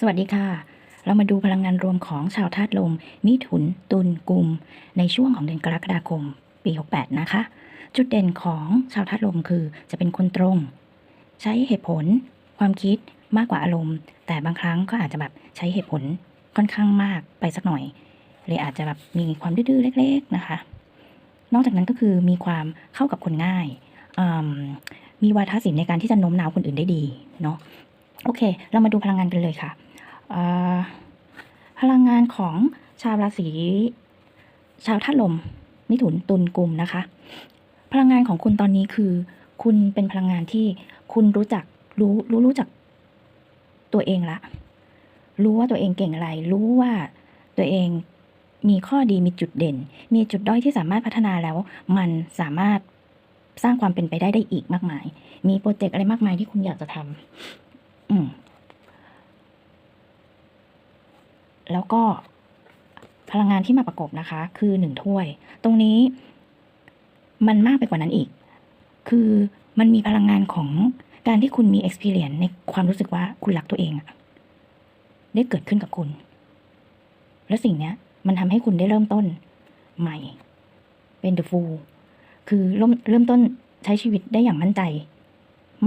สวัสดีค่ะ เรามาดูพลังงานรวมของชาวธาตุลม มิถุน ตุลกุม ในช่วงของเดือนกรกฎาคม ปี 68 นะคะ จุดเด่นของชาวธาตุลมคือจะเป็นคนตรง ใช้เหตุผล ความคิดมากกว่าอารมณ์ แต่บางครั้งก็อาจจะแบบใช้เหตุผลค่อนข้างมากไปสักหน่อยเลยอาจจะแบบมีความดื้อเล็ก ๆนะคะ นอกจากนั้นก็คือมีความเข้ากับคนง่ายมมีวาทศิลป์ในการที่จะโน้มน้าวคนอื่นได้ดีเนาะ โอเค เรามาดูพลังงานกันเลยค่ะ พลังงานของชาวราศีชาวธาตุลมมิถุนตุลกุมนะคะ พลังงานของคุณตอนนี้คือ คุณเป็นพลังงานที่คุณรู้จักรู้รู้รู้จักตัวเองละ รู้ว่าตัวเองเก่งอะไร รู้ว่าตัวเองมีข้อดีมีจุดเด่น มีจุดด้อยที่สามารถพัฒนาแล้ว มันสามารถสร้างความเป็นไปได้ได้อีกมากมาย มีโปรเจกต์อะไรมากมายที่คุณอยากจะทำอืม แล้วก็พลังงานที่มาประกบนะคะ คือหนึ่งถ้วย ตรงนี้มันมากไปกว่านั้นอีก คือมันมีพลังงานของการที่คุณมี experience ในความรู้สึกว่าคุณรักตัวเองอะได้เกิดขึ้นกับคุณ และสิ่งเนี้ยมันทำให้คุณได้เริ่มต้นใหม่ เป็น the fool คือเริ่มเริ่มต้นใช้ชีวิตได้อย่างมั่นใจ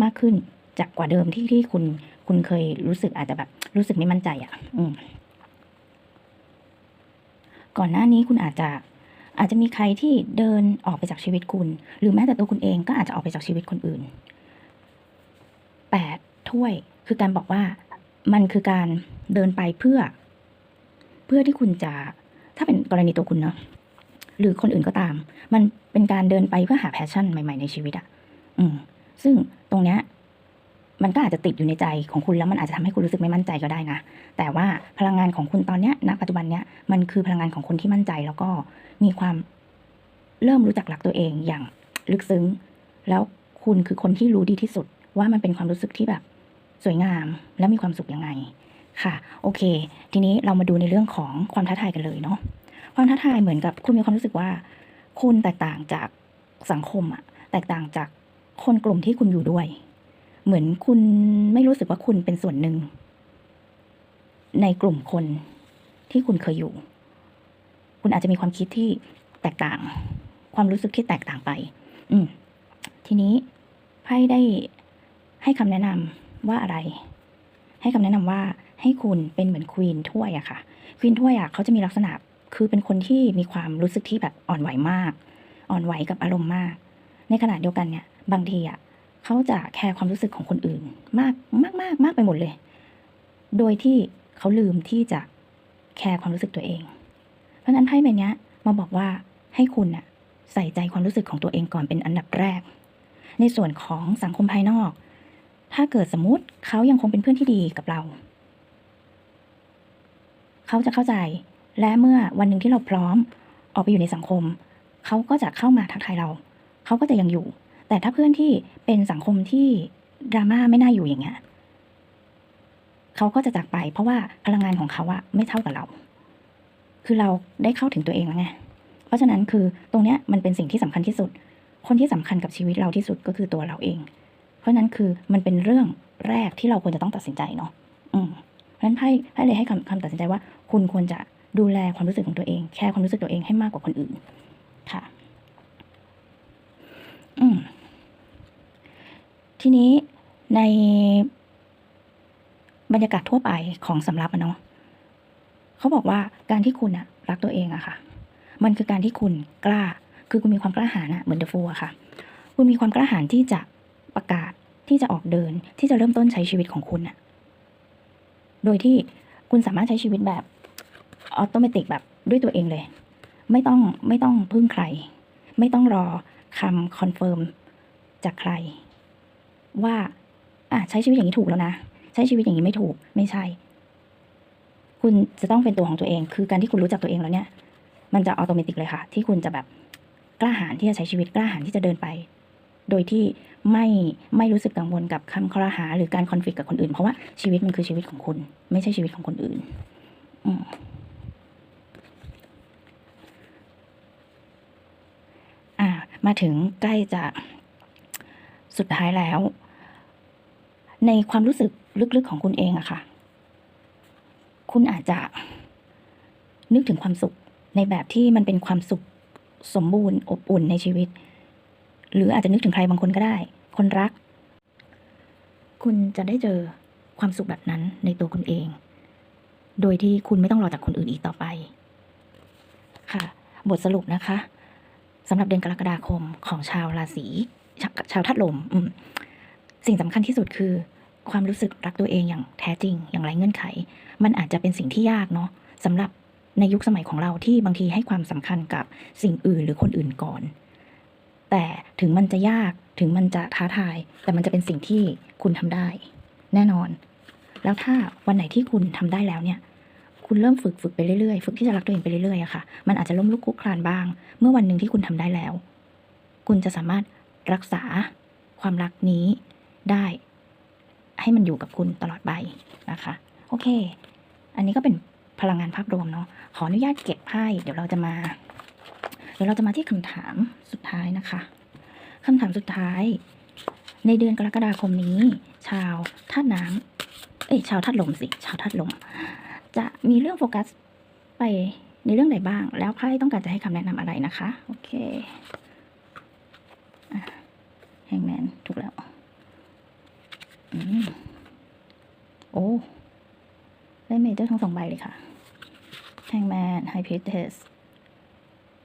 มากขึ้น จากกว่าเดิมที่ที่คุณคุณเคยรู้สึกอาจจะแบบ รู้สึกไม่มั่นใจอะ่ะ อืม ก่อนหน้านี้คุณอาจจะ อาจจะมีใครที่เดินออกไปจากชีวิตคุณ หรือแม้แต่ตัวคุณเองก็อาจจะออกไปจากชีวิตคนอื่นแปดถ้วยคือการบอกว่ามันคือการเดินไปเพื่อ เพื่อที่คุณจะ ถ้าเป็นกรณีตัวคุณเนาะหรือคนอื่นก็ตาม มันเป็นการเดินไปเพื่อหาแพชชั่นใหม่ ๆ ในชีวิตอะอืม ซึ่งตรงเนี้ย มันก็อาจจะติดอยู่ในใจของคุณแล้วมันอาจจะทำให้คุณรู้สึกไม่มั่นใจก็ได้นะ แต่ว่าพลังงานของคุณตอนเนี้ยณปัจจุบันเนี้ยมันคือพลังงานของคนที่มั่นใจแล้วก็มีความเริ่มรู้จักรักตัวเองอย่างลึกซึ้ง แล้วคุณคือคนที่รู้ดีที่สุด ว่ามันเป็นความรู้สึกที่แบบ สวยงามและมีความสุขยังไง ค่ะ โอเค ทีนี้เรามาดูในเรื่องของความท้าทายกันเลยเนาะความท้าทายเหมือนกับคุณมีความรู้สึกว่า คุณแตกต่างจากสังคมอะแตกต่างจากคนกลุ่มที่คุณอยู่ด้วย เหมือนคุณไม่รู้สึกว่าคุณเป็นส่วนหนึ่ง ในกลุ่มคนที่คุณเคยอยู่ คุณอาจจะมีความคิดที่แตกต่าง ความรู้สึกที่แตกต่างไป อืม ทีนี้ไพ่ได้ให้คำแนะนำว่าอะไร ให้คำแนะนำว่าให้คุณเป็นเหมือนควีนถ้วยอะค่ะ ควีนถ้วยอะเขาจะมีลักษณะคือเป็นคนที่มีความรู้สึกที่แบบอ่อนไหวมาก อ่อนไหวกับอารมณ์มาก ในขณะเดียวกันเนี่ย บางทีอะ เขาจะแคร์ความรู้สึกของคนอื่น มากมากมากมากไปหมดเลย โดยที่เขาลืมที่จะแคร์ความรู้สึกตัวเอง เพราะนั้นไพ่ใบนี้มาบอกว่าให้คุณน่ะใส่ใจความรู้สึกของตัวเองก่อนเป็นอันดับแรก ในส่วนของสังคมภายนอก ถ้าเกิดสมมติเขายังคงเป็นเพื่อนที่ดีกับเรา เขาจะเข้าใจและเมื่อวันหนึ่งที่เราพร้อมออกไปอยู่ในสังคม เขาก็จะเข้ามาทักทายเรา เขาก็จะยังอยู่ แต่ถ้าเพื่อนที่เป็นสังคมที่ดราม่าไม่น่าอยู่อย่างเงี้ยเขาก็จะจากไป เพราะว่าพลังงานของเขาอะไม่เท่ากับเรา คือเราได้เข้าถึงตัวเองแล้วไงเพราะฉะนั้นคือตรงเนี้ยมันเป็นสิ่งที่สำคัญที่สุด คนที่สำคัญกับชีวิตเราที่สุดก็คือตัวเราเอง เพราะฉะนั้นคือมันเป็นเรื่องแรกที่เราควรจะต้องตัดสินใจเนาะอืมเพราะฉะนั้นไพ่ไพ่เลยให้คำคำตัดสินใจว่า คุณควรจะดูแลความรู้สึกของตัวเอง แคร์ความรู้สึกตัวเองให้มากกว่าคนอื่น ค่ะ อืม ทีนี้ในบรรยากาศทั่วไปของสำรับอะเนาะเขาบอกว่าการที่คุณอะรักตัวเองอะค่ะ มันคือการที่คุณกล้า คือคุณมีความกล้าหาญอะเหมือนเดอะฟูอะค่ะ คุณมีความกล้าหาญที่จะประกาศที่จะออกเดินที่จะเริ่มต้นใช้ชีวิตของคุณอะโดยที่คุณสามารถใช้ชีวิตแบบออโตเมติกแบบด้วยตัวเองเลย ไม่ต้องไม่ต้องพึ่งใคร ไม่ต้องรอคำคอนเฟิร์มจากใคร ว่าอะใช้ชีวิตอย่างนี้ถูกแล้วนะ ใช้ชีวิตอย่างนี้ไม่ถูกไม่ใช่ คุณจะต้องเป็นตัวของตัวเอง คือการที่คุณรู้จักตัวเองแล้วเนี่ย มันจะอัตโนมัติเลยค่ะ ที่คุณจะแบบกล้าหาญที่จะใช้ชีวิตกล้าหาญที่จะเดินไป โดยที่ไม่ไม่รู้สึกกังวลกับคำคอรหา หรือการคอนฟ lict กับคนอื่น เพราะว่าชีวิตมันคือชีวิตของคุณ ไม่ใช่ชีวิตของคนอื่น อืมอ่ามาถึงใกล้จะสุดท้ายแล้ว ในความรู้สึกลึกๆของคุณเองอะค่ะ คุณอาจจะ นึกถึงความสุขในแบบที่มันเป็นความสุขสมบูรณ์อบอุ่นในชีวิต หรืออาจจะนึกถึงใครบางคนก็ได้ คนรัก คุณจะได้เจอความสุขแบบนั้นในตัวคุณเอง โดยที่คุณไม่ต้องรอจากคนอื่นอีกต่อไป ค่ะ บทสรุปนะคะสำหรับเดือนกรกฎาคมของชาวราศีชาชาวธาตุลมอืม สิ่งสำคัญที่สุดคือ ความรู้สึกรักตัวเองอย่างแท้จริง อย่างไร้เงื่อนไข มันอาจจะเป็นสิ่งที่ยากเนาะสำหรับในยุคสมัยของเราที่บางทีให้ความสำคัญกับสิ่งอื่นหรือคนอื่นก่อน แต่ถึงมันจะยากถึงมันจะท้าทาย แต่มันจะเป็นสิ่งที่คุณทำได้ แน่นอน แล้วถ้าวันไหนที่คุณทำได้แล้วเนี่ย คุณเริ่มฝึกฝึกไปเรื่อยๆ ฝึกที่จะรักตัวเองไปเรื่อยๆอะค่ะ มันอาจจะล้มลุกคลุกคลานบ้าง เมื่อวันหนึ่งที่คุณทำได้แล้ว คุณจะสามารถรักษาความรักนี้ ได้ ให้มันอยู่กับคุณตลอดไปนะคะ โอเค อันนี้ก็เป็นพลังงานภาพรวมเนาะขออนุญาตเก็บไพ่เดี๋ยวเราจะมา เดี๋ยวเราจะมาที่คำถามสุดท้ายนะคะคำถามสุดท้าย ในเดือนกรกฎาคมนี้ ชาวธาตุน้ำเอ้ยชาวธาตุลมสิ ชาวธาตุลม จะมีเรื่องโฟกัสไปในเรื่องไหนบ้าง แล้วไพ่ต้องการจะให้คำแนะนำอะไรนะคะ โอเคแฮงแมนถูกแล้ว อืม โอ้ได้ เมเจอร์ทั้งสองใบเลยค่ะแฮงแมนไฮพิเทส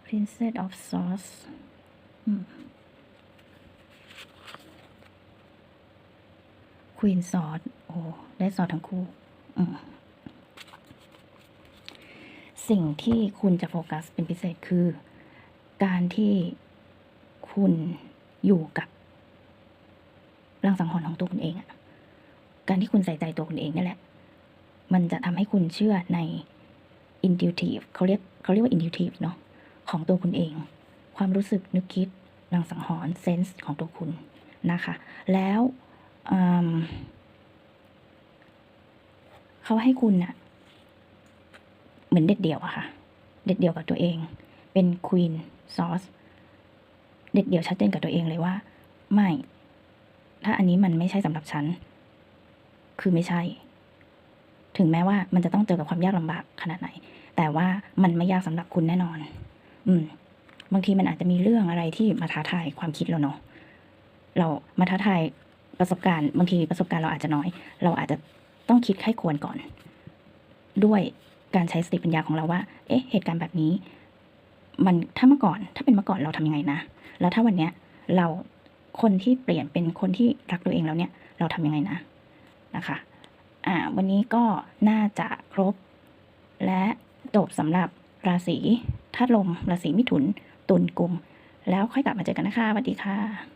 Princess of Swords อืม Queen Sword โอ้ได้ซอสทั้งคู่ อืมสิ่งที่คุณจะโฟกัสเป็นพิเศษคือ การที่คุณอยู่กับร่างสังหรณ์ของตัวคุณเองอะการที่คุณใส่ใจตัวคุณเองนี่แหละ มันจะทำให้คุณเชื่อใน intuitive เขาเรียกเขาเรียกว่า intuitive เนาะของตัวคุณเอง ความรู้สึกนึกคิดรังสังหรณ์ sense ของตัวคุณนะคะ แล้วอืมเขาให้คุณน่ะเหมือนเด็ดเดี่ยวอะค่ะ เด็ดเดี่ยวกับตัวเอง เป็นควีนซอสเด็ดเดี่ยวชัดเจนกับตัวเองเลยว่า ไม่ ถ้าอันนี้มันไม่ใช่สำหรับฉัน คือไม่ใช่ ถึงแม้ว่ามันจะต้องเจอกับความยากลำบากขนาดไหน แต่ว่ามันไม่ยากสำหรับคุณแน่นอน อืม บางทีมันอาจจะมีเรื่องอะไรที่มาท้าทายความคิดเราเนาะ เรามาท้าทายประสบการณ์ บางทีประสบการณ์เราอาจจะน้อย เราอาจจะต้องคิดไข้ควรก่อน ด้วยการใช้สติปัญญาของเราว่า เอ๊ะ เหตุการณ์แบบนี้ มันถ้าเมื่อก่อน ถ้าเป็นเมื่อก่อนเราทำยังไงนะ แล้วถ้าวันเนี้ย เราคนที่เปลี่ยนเป็นคนที่รักตัวเองแล้วเนี่ย เราทำยังไงนะ นะคะ อ่าวันนี้ก็น่าจะครบ และจบสำหรับราศีธาตุลม ราศีมิถุน ตุลกุม แล้วค่อยกลับมาเจอกันนะคะสวัสดีค่ะ